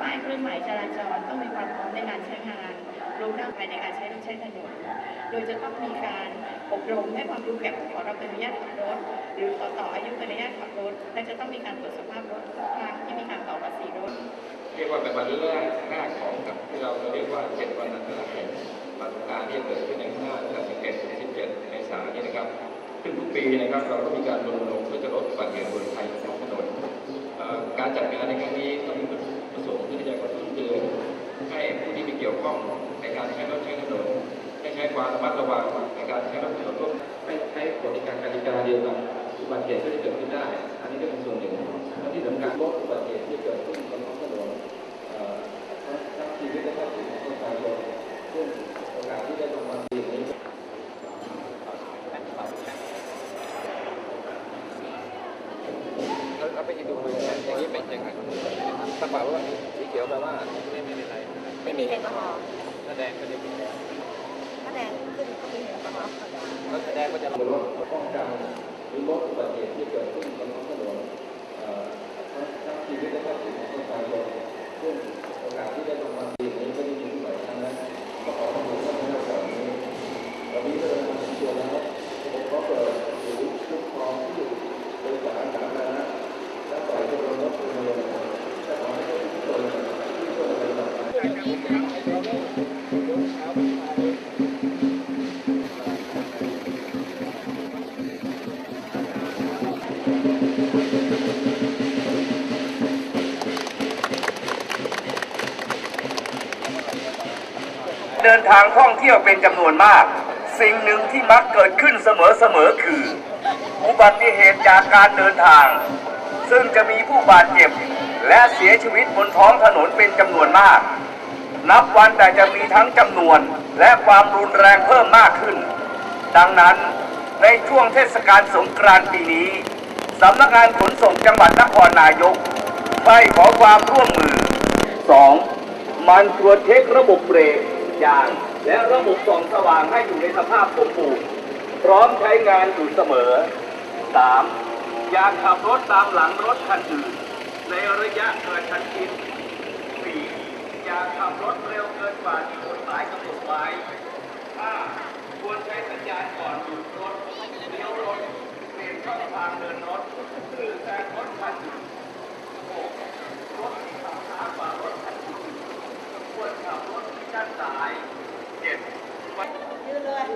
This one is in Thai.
ป้ายเครื่องหมายจราจรต้องมีความพร้อมในการใช้งานรวมทั้งภายในการใช้รถใช้ถนน โดยจะต้องมีการอบรมให้ความรู้แก่ผู้ขอรับอนุญาตขับรถ หรือขอต่ออายุอนุญาตขับรถ และจะต้องมีการตรวจสภาพรถทางที่มีการต่อภาษีรถ เรียกว่าเป็นวันแรกหน้าของกับที่เราเรียกว่าเจ็ดวันอันตรายปัจจุบันที่เกิดขึ้น ซึ่งทุกปีนะครับเราก็มีการรณรงค์เพื่อจะลดอุบัติเหตุบนไทยท้องถนนการจัดงานในครั้งนี้ก็มีจุดประสงค์ที่อจะกระตุ้นเตือนให้ผู้ที่มีเกี่ยวข้องในการใช้รถใช้ถนนได้ใช้ความระมัดระวังในการใช้รถถนนไม่ใช้กฎการกติกาเดียวกันอุบัติเหตุก็จะเกิดขึ้นได้ อันนี้ก็เป็นส่วนหนึ่งและที่สำคัญลดอุบัติเหตุที่เกิดขึ้นบนองถนน เอ่อทั้งชีวิตและทรัพย์สินของประชาชนซึ่งโอกาสที่จะลงมาดีนี้ เราไป ดูอย่างนี้เป็นยังไงสปาว่าสีเขียวแปลว่าไม่ไม่มีอะไร ไม่มีแอลกอฮอล์แสดงก็จะมีแดงถ้าแดงขึ้นก็มีแอลกอฮอล์แล้วแสดงก็จะลดป้องกันหรือลดอุบัติเหตุที่เกิดขึ้นบนท้องถนนเอ่อทั้งชีวิตและทรัพย์สินของประชาชนซึ่งโอกาสที่จะลงมาดีนี้ไม่ได้มีที่ไหนทั้งนั้นก็ขอขอบคุณท่านในวันนี้วันนี้ก็เลยมาถึงตัวแล้วผมก็เปิดหรือคุ้มครองที่โดยสารสาธารณะและปล่อยตัวรถตัวเมืองจะขอให้ทุกคนที่ช่วยกันต่อไป เดินทางท่องเที่ยวเป็นจำนวนมาก สิ่งหนึ่งที่มักเกิดขึ้นเสมอๆคือ อุบัติเหตุจากการเดินทาง ซึ่งจะมีผู้บาดเจ็บ และเสียชีวิตบนท้องถนนเป็นจำนวนมาก นับวันแต่จะมีทั้งจำนวนและความรุนแรงเพิ่มมากขึ้น ดังนั้นในช่วงเทศกาลสงกรานต์ปีนี้สำนักงานขนส่งจังหวัดนครนายกได้ขอความร่วมมือ 2. มันตรวจเช็คระบบเบรกยาง และระบบส่องสว่างให้อยู่ในสภาพสมบูรณ์พร้อมใช้งานอยู่เสมอ 3. อย่าขับรถตามหลังรถคันอื่นในระยะกระชั้นชิด อย่ขับรถเร็วเกินกว่าที่กฎหมายกำหนดไว้ห้าควรใช้สัญญาณก่อนหยุดรถเลี้ยวรถเปลี่ยนช่องทางเดินรถหรือแซงรถคันหกรถที่ขับช้ากว่ารถคันอื่นควรขับรถที่ด้านซ้ายเจ็ดยืนเลย